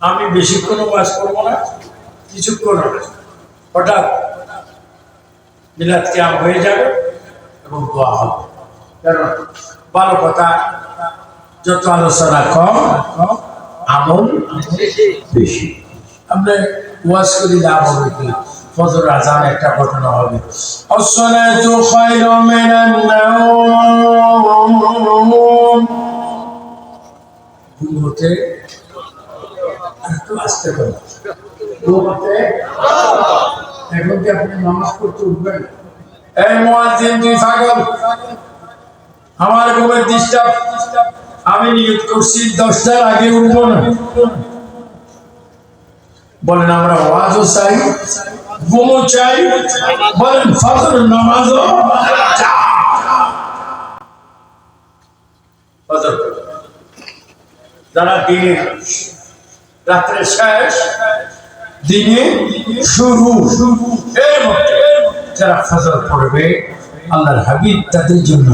আমি বেশিক্ষণ বাস করব না কিছুক্ষণ হবে হঠাৎ মিলাদ ক্যাম হয়ে যাবে এবং দোয়া হবে। কারণ ভালো কথা, যত আলোচনা কম, আমল বেশি। আমরা ওয়াজ করি লাভ হবে কি ফজর আজান একটা ঘটনা হবে। আসসালাতু খায়রু মিনান নাওম। ঘুমোতে একটু আসতে পারে। এখন কি আপনি নামাজ পড়তে উঠবেন? এই মুয়াজ্জিন তুই পাগল। আমার ঘুমের ডিস্টার্ব। আমি নিয়ত করছি, দশটার আগে উঠবো না। বলেন, আমরা ওয়াজও চাই, ঘুমও চাই। বলেন, ফজর নামাজও। যারা দিনে রাত্রে শেষ দিনে শুরু। এর মধ্যে যারা ফজর পড়বে আল্লাহর হাবিব তাদের জন্য